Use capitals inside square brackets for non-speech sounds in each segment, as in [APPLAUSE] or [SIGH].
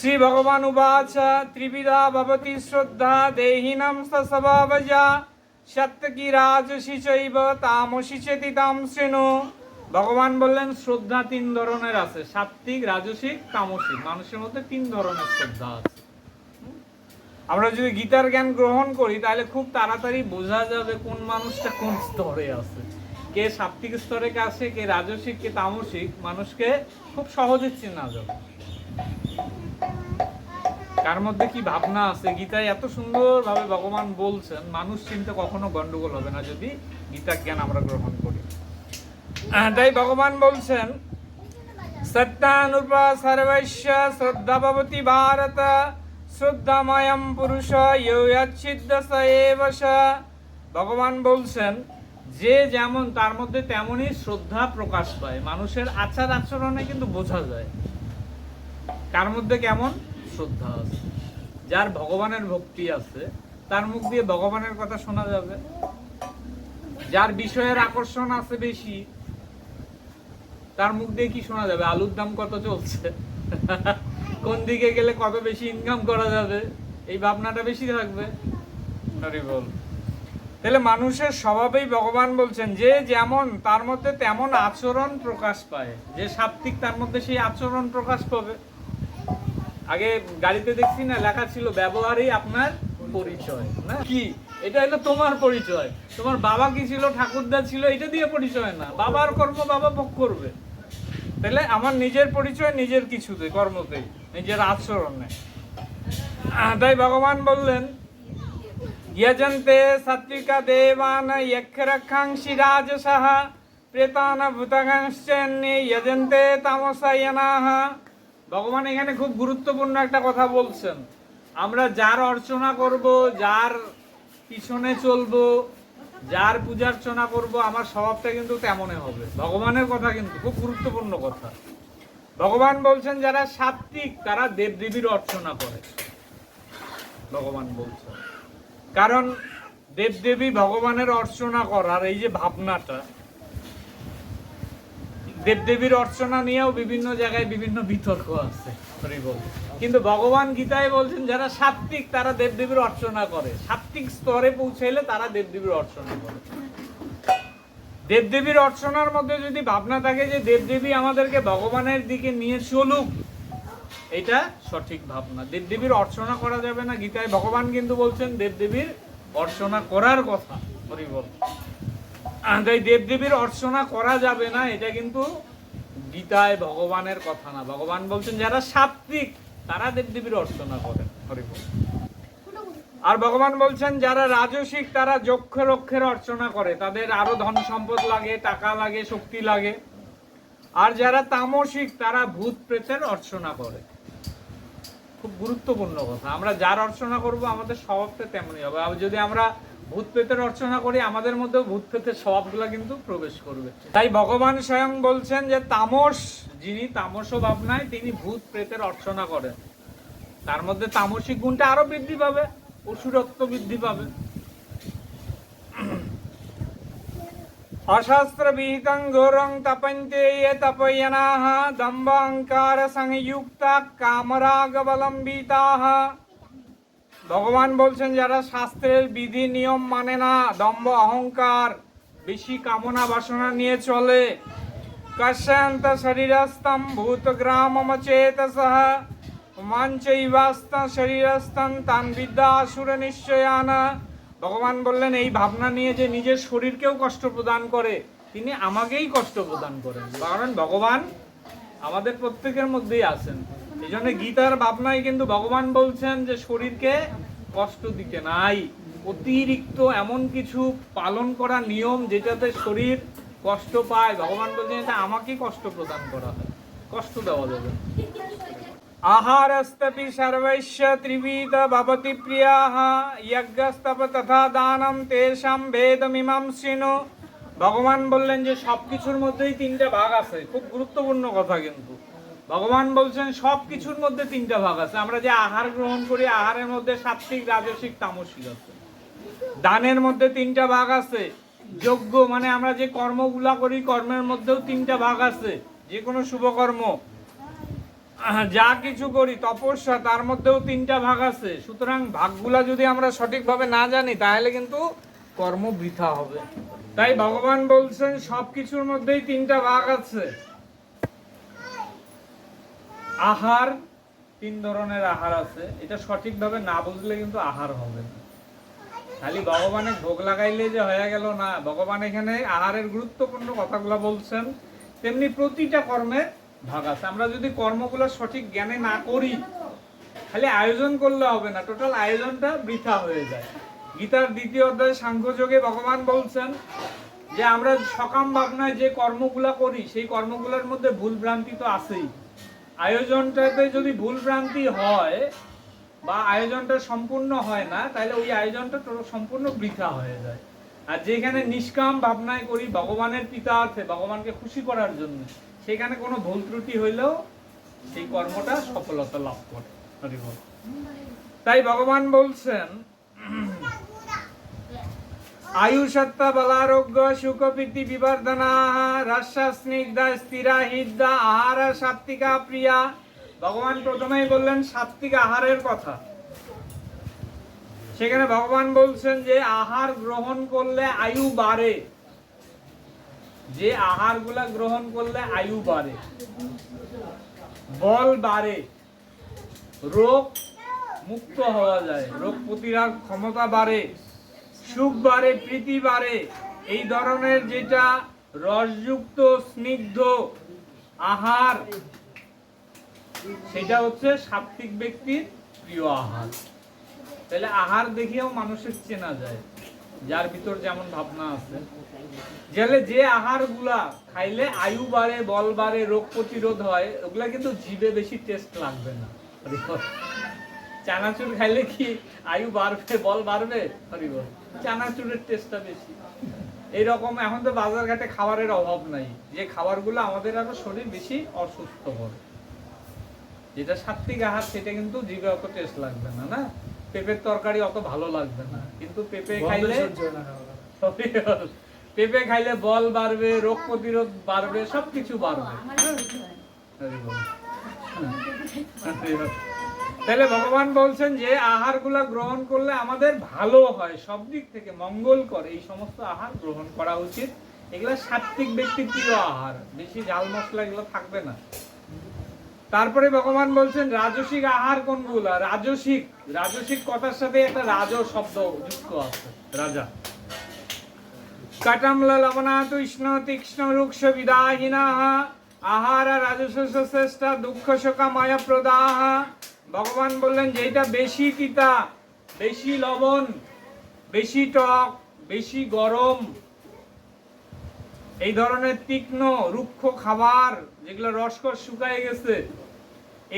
শ্রী ভগবান উবাচ ত্রিবিধা ভবতি শ্রদ্ধা দেহিনাম সস্বভাবজা সত্যকি রাজসি চৈব তামসি চেতি তাম শৃণু ভগবান বললেন, শ্রদ্ধা তিন ধরনের আছে, সাত্বিক, রাজসিক, তামসিক। মানুষের মধ্যে তিন ধরনের শ্রদ্ধা আছে। আমরা যদি গীতার জ্ঞান গ্রহণ করি, তাহলে খুব তাড়াতাড়ি বোঝা যাবে কোন মানুষটা কোন স্তরে আছে। কে সাত্বিক স্তরে আছে, কে রাজসিক, কে তামসিক, মানুষকে খুব সহজে চেনা যাবে। কার মধ্যে কি ভাবনা আছে? গীতায় এত সুন্দরভাবে ভগবান বলছেন, মানুষ চিন্তা কখনো গন্ডগোল হবে না যদি গীতা জ্ঞান আমরা গ্রহণ করি। তাই ভগবান বলছেন সত্যানুপা সর্বস্য শ্রদ্ধা ভবতি ভারত, শ্রদ্ধাময়ম পুরুষ ইয়চ্ছিদ্দ স। ভগবান বলছেন, যে যেমন তার মধ্যে তেমনই শ্রদ্ধা প্রকাশ পায়। মানুষের আচার আচরণে কিন্তু বোঝা যায়। কার মধ্যে কেমন? শ্রদ্ধা আছে। যার ভগবানের ভক্তি আছে, তার মুখ দিয়ে ভগবানের কথা শোনা যাবে। যার বিষয়ের আকর্ষণ আছে বেশি, তার মুখ দিয়ে কি শোনা যাবে? আলুর দাম কত চলছে? কোন দিকে গেলে কত বেশি ইনকাম করা যাবে? এই ভাবনাটা বেশি থাকবে। বল। তাহলে মানুষের স্বভাবেই ভগবান বলছেন, যে যেমন তার মধ্যে তেমন আচরণ প্রকাশ পায়। যে সাত্বিক তার মধ্যে সেই আচরণ প্রকাশ পাবে। আগে গাড়িতে দেখছি না, লেখা ছিল ব্যবহারই আপনার পরিচয়, না? কি? এটা হলো তোমার পরিচয়। তোমার বাবা কি ছিল, ঠাকুরদা ছিল, এটা দিয়ে পরিচয় না। বাবার কর্ম, বাবা ভোগ করবে। তাহলে আমার নিজের পরিচয়, নিজের কিছুতে, কর্মতে, নিজের আচরণে। তাই ভগবান বললেন যজন্তে সত্রিকা দেবান ইক্ষরক্ষাংশি রাজসহ প্রেতান ভূতকাংশ্চন্যে যজন্তে তামসায়নাহ। ভগবান এখানে খুব গুরুত্বপূর্ণ একটা কথা বলছেন। আমরা যার অর্চনা করব, যার পিছনে চলব, যার পূজার্চনা করব, আমার স্বভাবটা কিন্তু তেমনই হবে। ভগবানের কথা কিন্তু খুব গুরুত্বপূর্ণ কথা। ভগবান বলছেন যারা সাত্বিক তারা দেবদেবীর অর্চনা করে। ভগবান বলছেন। কারণ দেবদেবী ভগবানের অর্চনা করার এই যে ভাবনাটা দেবদেবীর অর্চনা নিয়েও বিভিন্ন জায়গায় বিভিন্ন বিতর্ক আছে কিন্তু ভগবান গীতায় বলছেন যারা সাত্বিক তারা দেবদেবীর অর্চনা করে। সাত্বিক স্তরে পৌঁছাইলে তারা দেবদেবীর অর্চনা করে। দেবদেবীর অর্চনার মধ্যে যদি ভাবনা থাকে যে দেবদেবী আমাদেরকে ভগবানের দিকে নিয়ে চলুক এটা সঠিক ভাবনা। দেবদেবীর অর্চনা করা যাবে না গীতায়। ভগবান কিন্তু বলছেন দেবদেবীর অর্চনা করার কথা হরি বল আহ, তাই দেবদেবীর অর্চনা করা যাবে না, এটা কিন্তু গীতায় ভগবানের কথা না। ভগবান বলছেন, যারা সাত্বিক তারা দেবদেবীর অর্চনা করেন হরি আর ভগবান বলছেন, যারা রাজসিক, তারা যক্ষ রক্ষের অর্চনা করে। তাদের আরও ধন সম্পদ লাগে, টাকা লাগে, শক্তি লাগে। আর যারা তামসিক, তারা ভূত প্রেতের অর্চনা করে। খুব গুরুত্বপূর্ণ কথা। আমরা যার অর্চনা করব, আমাদের স্বভাবটা তেমনই হবে। আর যদি আমরা ভূত প্রেতের অর্চনা করি, আমাদের মধ্যেও ভূত প্রেতের স্বভাবগুলো কিন্তু প্রবেশ করবে। তাই ভগবান স্বয়ং বলছেন যে, তামস, যিনি তামস ভাবনায় তিনি ভূত প্রেতের অর্চনা করেন। তার মধ্যে তামসিক গুণটা আরও বৃদ্ধি পাবে অসুরত্ব বৃদ্ধি পাবে। অশাস্ত্রবিহিतं ঘোরং তপন্তে ये তপয়নাः দম্ভ অহংকার সংযুক্তা কামরাগবলম্বিতাः। ভগবান বলছেন যারা শাস্ত্রের বিধি, নিয়ম মানে না, দম্ভ, অহংকার, বেশি কামনা বাসনা নিয়ে চলে। কশ্যন্ত শরীরস্থম ভূতগ্রামমচেতসঃ মাঞ্চৈবাস্ত শরীরস্থম তান বিদ্যা আসুর নিশ্চয়ানা। ভগবান বললেন, এই ভাবনা নিয়ে যে নিজের শরীরকেও কষ্ট প্রদান করে, তিনি আমাকেই কষ্ট প্রদান করেন। কারণ ভগবান আমাদের প্রত্যেকের মধ্যেই আছেন। এই জন্য গীতার ভাবনায় কিন্তু ভগবান বলছেন যে শরীরকে কষ্ট দিতে নাই। অতিরিক্ত এমন কিছু পালন করা নিয়ম যেটাতে শরীর কষ্ট পায়, ভগবান বলছেন এটা আমাকেই কষ্ট প্রদান করা হয়। কষ্ট দেওয়া যাবে। আহারস্তপি ভবতি প্রিয়াः যজ্ঞস্তপ তথা দানম তেষাম ভেদমিমাম শৃণু। ভগবান বললেন যে সবকিছুর মধ্যেই তিনটা ভাগ আছে। খুব গুরুত্বপূর্ণ কথা কিন্তু। ভগবান বলছেন সব কিছুর মধ্যে তিনটা ভাগ আছে। আমরা যে আহার গ্রহণ করি, আহারের মধ্যে সাত্বিক রাজসিক, তামসিক আছে। দানের মধ্যে তিনটা ভাগ আছে। যোগ্য মানে আমরা যে কর্মগুলা করি, কর্মের মধ্যেও তিনটা ভাগ আছে। যে কোনো শুভ কর্ম। যা কিছু করি, তপস্যা, তার মধ্যেও তিনটা ভাগ আছে। সুতরাং ভাগগুলা যদি আমরা সঠিকভাবে না জানি, তাহলে কিন্তু কর্ম বৃথা হবে। তাই ভগবান বলছেন সব কিছুর মধ্যেই তিনটা ভাগ আছে। আহার, তিন ধরনের আহার আছে। এটা সঠিকভাবে না বুঝলে কিন্তু আহার হবে না। খালি ভগবানের ভোগ লাগাইলে যে হয়ে গেল না, ভগবান এখানে আহারের গুরুত্বপূর্ণ কথাগুলো বলছেন। তেমনি প্রতিটা কর্মের ভাগ আছে। আমরা যদি কর্মগুলো সঠিক জ্ঞানে না করি, খালি আয়োজন করলে হবে না। টোটাল আয়োজনটা বৃথা হয়ে যায়। গীতার দ্বিতীয় অধ্যায় সাংখ্যযোগে ভগবান বলছেন যে আমরা সকাম ভাবনায় যে কর্মগুলা করি, সেই কর্মগুলোর মধ্যে ভুল ভ্রান্তি তো আছেই। আয়োজনটাতে যদি ভুল ভ্রান্তি হয় বা আয়োজনটা সম্পূর্ণ হয় না, তাহলে ওই আয়োজনটা সম্পূর্ণ বৃথা হয়ে যায়। আর যেখানে নিষ্কাম ভাবনায় করি, ভগবানের পিতার্থে ভগবানকে খুশি করার জন্য, সেখানে কোনো ভুল ত্রুটি হইলেও সেই কর্মটা সফলতা লাভ করে। তাই ভগবান বলছেন আয়ুষত্তা বলারোগ্য সুখপ্রীতি বিবর্ধনা রাস্যা স্নিগ্ধা স্থিরা হৃদা আহার সাত্বিকা প্রিয়া ভগবান প্রথমেই বললেন সাত্বিক আহারের কথা। সেখানে ভগবান বলছেন যে আহার গ্রহণ করলে আয়ু বাড়ে। যে আহারগুলা গ্রহণ করলে আয়ু বাড়ে। বল বাড়ে। রোগ মুক্ত হওয়া যায়। রোগ প্রতিরোধ ক্ষমতা বাড়ে। সুখ বাড়ে প্রীতি বাড়ে এই ধরনের যেটা রসযুক্ত, স্নিগ্ধ আহার, সেটা হচ্ছে সাত্বিক ব্যক্তির প্রিয় আহার তাহলে আহার দেখিয়েও মানুষের চেনা যায়, যার ভিতর যেমন ভাবনা আছে গেলে যে আহারগুলা খাইলে আয়ু বাড়ে, বল বাড়ে, রোগ প্রতিরোধ হয়, ওগুলা কিন্তু জিভে বেশি টেস্ট লাগবে না। চানাচুর খাইলে কি আয়ু বাড়বে বল বাড়বে? হরিবল চানাচুরের টেস্টটা বেশি। এইরকম এখন তো বাজার ঘাটে খাবারের অভাব নাই। যে খাবারগুলো আমাদের আরও শরীর বেশি অসুস্থ করে। যেটা সাত্বিক আহার সেটা কিন্তু জিভে অত টেস্ট লাগবে না না? পেঁপের তরকারি অত ভালো লাগবে না। কিন্তু পেঁপে খাইলে পেঁপে খাইলে বল বাড়বে রোগ প্রতিরোধ বাড়বে সবকিছু বাড়বে। তাহলে ভগবান বলছেন যে আহারগুলা গ্রহণ করলে আমাদের ভালো হয়। সব দিক থেকে মঙ্গল করে এই সমস্ত আহার গ্রহণ করা উচিত। এগুলা সাত্বিক ব্যক্তির প্রিয় আহার। বেশি ঝাল মশলা এগুলো থাকবে না। তারপরে ভগবান বলছেন, রাজসিক আহার কোনগুলা? রাজসিক। রাজসিক কথার সাথে একটা রাজ শব্দ যুক্ত আছে। রাজা। কটমল লবণাত উষ্ণ তীক্ষ্ণ রুক্ষ বিদাহিনা আহার রাজস্ব শ্রেষ্ঠ দুঃখ শোকাময় প্রদাহ। ভগবান বললেন যে এটা বেশি তিতা, বেশি লবণ, বেশি টক, বেশি গরম। এই ধরনের তীক্ষ্ণ, রুক্ষ খাবার যেগুলো রসকর শুকায় গেছে,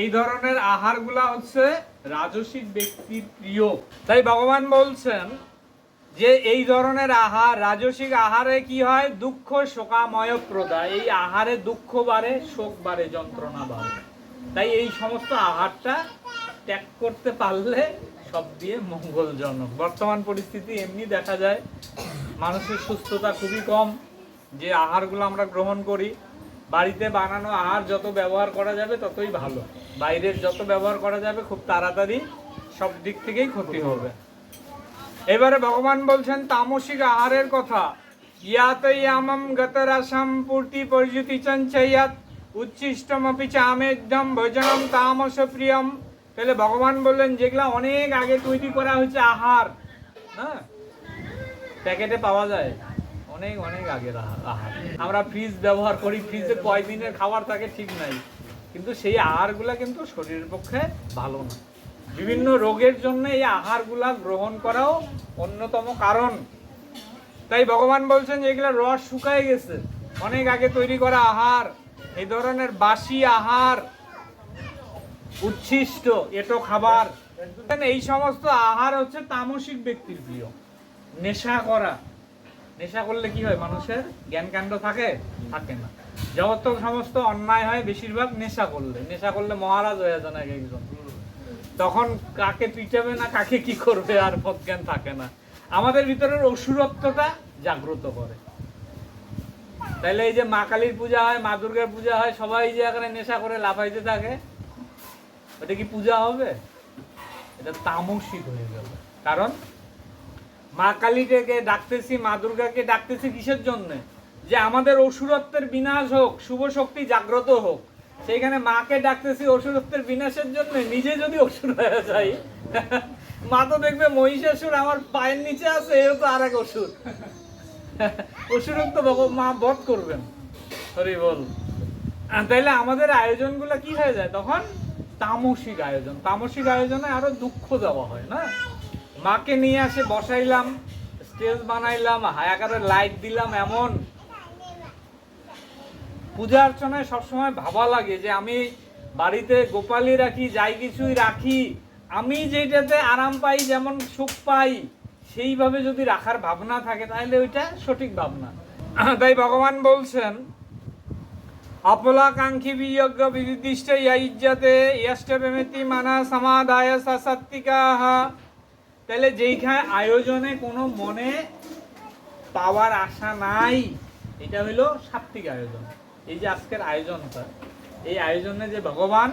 এই ধরনের আহারগুলা হচ্ছে রাজসিক ব্যক্তির প্রিয়। তাই ভগবান বলছেন যে এই ধরনের আহার, রাজসিক আহারে কি হয়? দুঃখ শোকাময় প্রদা। এই আহারে দুঃখ বাড়ে, শোক বাড়ে, যন্ত্রণা বাড়ে। তাই এই সমস্ত আহারটা ত্যাগ করতে পারলে সব দিয়ে মঙ্গলজনক। বর্তমান পরিস্থিতি এমনি দেখা যায়, মানুষের সুস্থতা খুবই কম, যে আহারগুলো আমরা গ্রহণ করি, বাড়িতে বানানো আহার যত ব্যবহার করা যাবে ততই ভালো। বাইরের যত ব্যবহার করা যাবে খুব তাড়াতাড়ি সব দিক থেকেই ক্ষতি হবে। এবারে ভগবান বলছেন, তামসিক আহারের কথা। ইয়াতয়ামম গতরসম পূর্তি পর্যুতি চঞ্চয়াত উচ্ছিষ্টমপি চামেদ্যম ভোজনম তামস প্রিয়ম। তাহলে ভগবান বললেন, যেগুলা অনেক আগে তৈরি করা হয়েছে, আহার হ্যাঁ? প্যাকেটে পাওয়া যায়। অনেক অনেক আগের আহার। আমরা ফ্রিজ ব্যবহার করি ফ্রিজে কয় দিনের খাবার থাকে ঠিক নাই। কিন্তু সেই আহারগুলা কিন্তু শরীরের পক্ষে ভালো না। বিভিন্ন রোগের জন্য এই আহারগুলা গ্রহণ করাও অন্যতম কারণ। তাই ভগবান বলছেন যে এগুলা রস শুকায় গেছে। অনেক আগে তৈরি করা আহার, এই ধরনের বাসি আহার উচ্ছিষ্ট, এটো খাবার। এই সমস্ত আহার হচ্ছে তামসিক ব্যক্তির প্রিয়। নেশা করা। নেশা করলে কি হয়? মানুষের জ্ঞান কাণ্ড থাকে? থাকে না। যত সমস্ত অন্যায় হয় বেশিরভাগ নেশা করলে। নেশা করলে মহারাজ হয়ে যান এক একজন। তখন কাকে পিটাবে না কাকে কি করবে আর জ্ঞান থাকে না। আমাদের ভিতরের অসুরত্বটা জাগ্রত করে। তাইলে এই যে মা কালীর পূজা হয়, মা দুর্গার পূজা হয়, সবাই যে এখানে নেশা করে লাফাইতে থাকে ওটা কি পূজা হবে? এটা তামসিক হয়ে গেল কারণ মা কালীকে ডাকতেছি, মা দুর্গাকে ডাকতেছি কিসের জন্য? যে আমাদের অসুরত্বের বিনাশ হোক, শুভ শক্তি জাগ্রত হোক, সেইখানে মাকে ডাকতেছি অসুরত্বের বিনাশের জন্য, নিজে যদি অসুর হয়ে যাই, [LAUGHS] মা তো দেখবে মহিষাসুর আমার পায়ের নিচে আছে, এও তো আর এক অসুর। [LAUGHS] অসুরত্ব মা বধ করবেন। হরি বল। তাইলে আমাদের আয়োজনগুলো কি হয়ে যায় তখন? তামসিক আয়োজন। তামসিক আয়োজনে আরও দুঃখ দেওয়া হয়, না? মাকে নিয়ে আসে বসাইলাম, স্টেজ বানাইলাম হায়াকারের লাইট দিলাম, এমন। পূজা অর্চনায় সবসময় ভাবা লাগে যে আমি বাড়িতে গোপালি রাখি, যাই কিছুই রাখি। আমি যেটাতে আরাম পাই, যেমন সুখ পাই, সেইভাবে যদি রাখার ভাবনা থাকে, তাহলে ওইটা সঠিক ভাবনা। তাই ভগবান বলছেন অপলাকাঙ্ক্ষী বিয়জ্ঞ বিদিষ্ট ইজ্জতে ইয়ষ্টবেমিতি মানা সমাদায় সসত্তিকাহ তাহলে যেইখানে আয়োজনে কোনো মনে পাওয়ার আশা নাই, এটা হলো সাত্বিক আয়োজন। এই যে আজকের আয়োজনটা এই আয়োজনে যে ভগবান,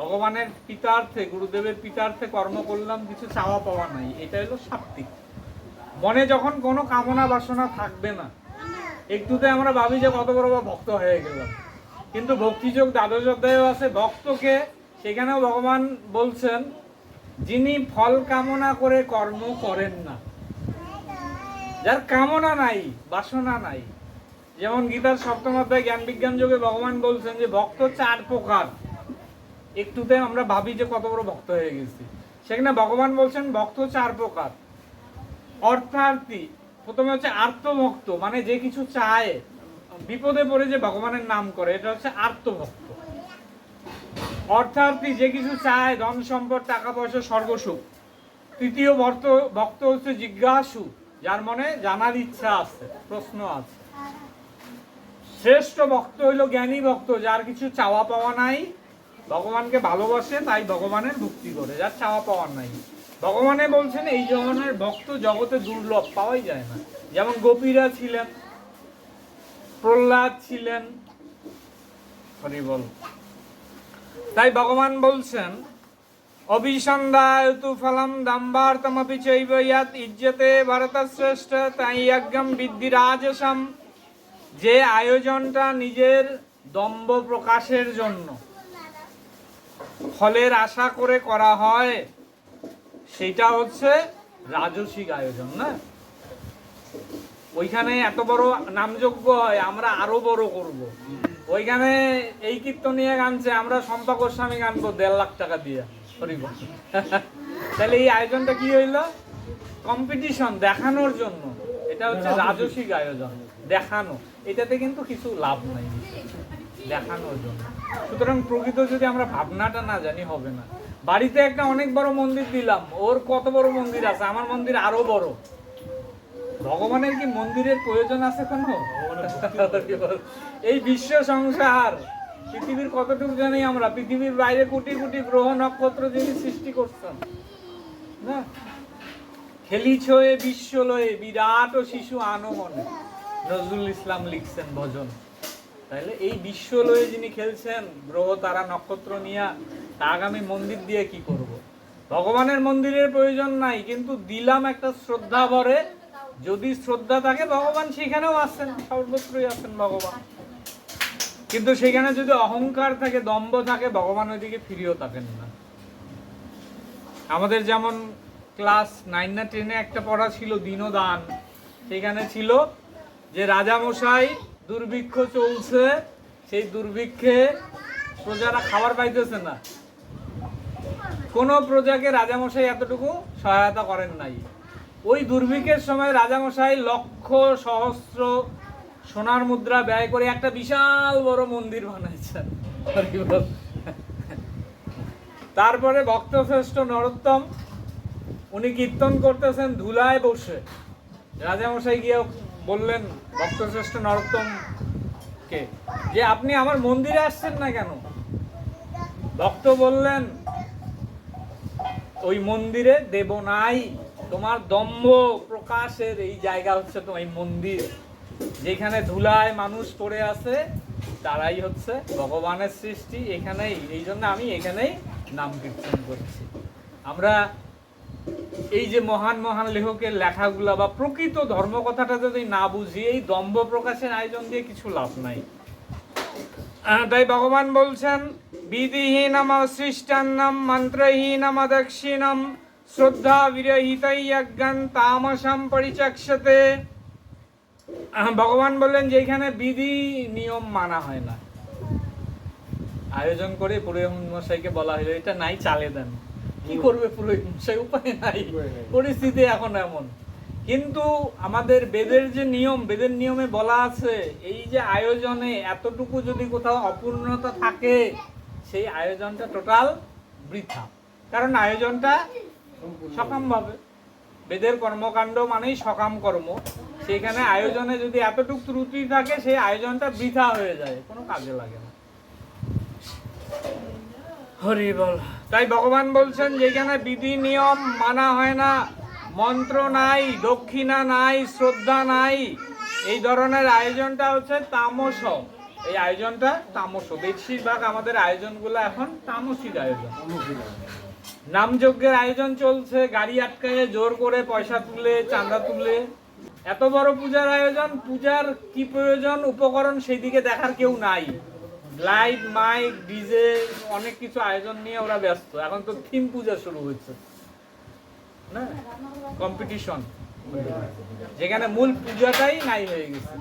ভগবানের পিতার্থে, গুরুদেবের পিতার্থে কর্ম করলাম, কিছু চাওয়া পাওয়া নাই, এটা হলো সাত্বিক। মনে যখন কোনো কামনা বাসনা থাকবে না, একটুতে আমরা ভাবি যে কত বড় ভক্ত হয়ে গেলাম। কিন্তু ভক্তিযোগ দ্বাদশ অধ্যায়ও আছে, ভক্তকে সেখানেও ভগবান বলছেন, যিনি ফল কামনা করে কর্ম করেন না। যার কামনা নাই, বাসনা নাই, যেমন গীতার সপ্তম অধ্যায় জ্ঞান বিজ্ঞান যোগে ভগবান বলছেন যে, ভক্ত চার প্রকার। একটুতে আমরা ভাবি যে কত বড় ভক্ত হয়ে গেছি। সেখানে ভগবান বলছেন, ভক্ত চার প্রকার। অর্থার্থী, প্রথমে হচ্ছে আর্তভক্ত মানে যে কিছু চায় বিপদে পড়ে যে ভগবানের নাম করে, এটা হচ্ছে আর্তভক্ত অর্থার্থী যে কিছু চায়, ধন সম্পদ, টাকা পয়সা স্বর্গসুখ তৃতীয় ভক্ত ভক্ত হচ্ছে জিজ্ঞাসু, যার মনে জানার ইচ্ছা আছে, প্রশ্ন আছে। শ্রেষ্ঠ ভক্ত হইল জ্ঞানী ভক্ত, যার কিছু চাওয়া পাওয়া নাই। ভগবানকে ভালোবাসে, তাই ভগবানের ভক্তি করে, যার চাওয়া পাওয়া নাই। ভগবানে বলছেন, এই ধরনের ভক্ত জগতে দুর্লভ, পাওয়াই যায় না। যেমন গোপীরা ছিলেন প্রহ্লাদ ছিলেন। হরি বল। তাই ভগবান বলছেন অভিসন্ধায়তু ফলম দাম্বার্তমপি চৈব ইয়াত ইজ্জতে ভরতশ্রেষ্ঠ তাই যজ্ঞম বিদ্ধি রাজসম। যে আয়োজনটা নিজের দম্ভ প্রকাশের জন্য। ফলের আশা করে করা হয় সেটা হচ্ছে রাজসিক আয়োজন না? ওইখানে এত বড় নামযোগ্য হয় আমরা আরও বড় করব। ওইখানে এই কীর্তনীয় গানছে আমরা সম্পা গোস্বামী গানবো দেড় লাখ টাকা দিয়ে। হরিবল [LAUGHS] তাহলে এই আয়োজনটা কি হইল? কম্পিটিশন দেখানোর জন্য। এটা হচ্ছে রাজসিক আয়োজন দেখানো। এটাতে কিন্তু কিছু লাভ নাই। দেখানোর জন্য। সুতরাং প্রকৃত যদি আমরা ভাবনাটা না জানি হবে না। বাড়িতে একটা অনেক বড় মন্দির দিলাম ওর কত বড় মন্দির আছে? আমার মন্দির আরও বড়। ভগবানের কি মন্দিরের প্রয়োজন আছে কোনো? এই বিশ্ব সংসার পৃথিবীর কতটুকু জানি আমরা পৃথিবীর বাইরে কোটি কোটি গ্রহ নক্ষত্র যিনি সৃষ্টি করছেন। না? খেলিছ এ বিশ্ব লয়ে বিরাট ও শিশু আনো মনে নজরুল ইসলাম লিখছেন ভজন। তাইলে এই বিশ্ব লয়ে যিনি খেলছেন গ্রহ তারা নক্ষত্র নিয়ে তা আগামী মন্দির দিয়ে কি করব। ভগবানের মন্দিরের প্রয়োজন নাই কিন্তু দিলাম একটা শ্রদ্ধা ভরে যদি শ্রদ্ধা থাকে, ভগবান সেখানেও আসছেন সর্বত্রই আছেন ভগবান। কিন্তু সেখানে যদি অহংকার থাকে, দম্ভ থাকে, ভগবান ওইদিকে ফিরেও থাকেন না। আমাদের যেমন ক্লাস নাইন না টেনে একটা পড়া ছিল, দিনদান। সেখানে ছিল যে রাজামশাই দুর্ভিক্ষ চলছে, সেই দুর্ভিক্ষে প্রজারা খাবার পাইতেছে না। কোনো প্রজাকে রাজামশাই এতটুকু সহায়তা করেন নাই। ওই দুর্ভিক্ষের সময় রাজামশাই লক্ষ সহস্র সোনার মুদ্রা ব্যয় করে একটা বিশাল বড় মন্দির বানাইছেন। তারপরে ভক্তশ্রেষ্ঠ নরোত্তম, উনি কীর্তন করতেছেন ধুলায় বসে। রাজামশাই গিয়ে বললেন, ভক্তশ্রেষ্ঠ নরোত্তম কে? যে আপনি আমার মন্দিরে আসছেন না কেন? ভক্ত বললেন, ওই মন্দিরে দেব নাই। তোমার দম্ভ প্রকাশের এই জায়গা হচ্ছে তোমার এই মন্দির। যেখানে ধুলায় মানুষ পড়ে আছে, তারাই হচ্ছে ভগবানের সৃষ্টি এখানেই। এই জন্য আমি এখানেই নাম কীর্তন করছি। আমরা এই যে মহান মহান লেখকের লেখাগুলো বা প্রকৃত ধর্ম কথাটা যদি না বুঝি, এই দম্ভ প্রকাশের আয়োজন দিয়ে কিছু লাভ নাই। তাই ভগবান বলছেন, বিধিহীনম সৃষ্টান্নম, মন্ত্রহীনম দক্ষিণম শ্রদ্ধা বিরহিতই অজ্ঞান তামসম পরিচক্ষতে ভগবান বললেন যেখানে বিধি নিয়ম মানা হয় না। আয়োজন করে পুরোহিত মশাইকে বলা হলো এটা নাই চালে দেন। কি করবে পুরোহিত মশাই? উপায় নাই। পরিস্থিতি এখন এমন। কিন্তু আমাদের বেদের যে নিয়ম বেদের নিয়মে বলা আছে এই যে আয়োজনে এতটুকু যদি কোথাও অপূর্ণতা থাকে সেই আয়োজনটা টোটাল বৃথা। কারণ আয়োজনটা সকাম ভাবে বেদের কর্মকাণ্ড মানেই সকাম কর্ম। সেখানে আয়োজনে যদি এতটুকু ত্রুটি থাকে সেই আয়োজনটা বৃথা হয়ে যায়। কোনো কাজে লাগে না। হরি বল। তাই ভগবান বলছেন যেখানে বিধি নিয়ম মানা হয় না মন্ত্র নাই দক্ষিণা নাই শ্রদ্ধা নাই এই ধরনের আয়োজনটা হচ্ছে তামস এই আয়োজনটা তামস বেশিরভাগ আমাদের আয়োজনগুলো এখন তামসিক আয়োজন। নামযজ্ঞের আয়োজন চলছে, গাড়ি আটকায় জোর করে পয়সা তুলে, চাঁদা তুলে। এত বড় পূজার আয়োজন, পূজার কি প্রয়োজন, উপকরণ সেই দিকে দেখার কেউ নাই। লাইট, মাইক, ডিজে, অনেক কিছু আয়োজন নিয়ে ওরা ব্যস্ত। এখন তো থিম পূজা শুরু হচ্ছে না? কম্পিটিশন। যেখানে মূল পূজাটাই নাই হয়ে গেছে।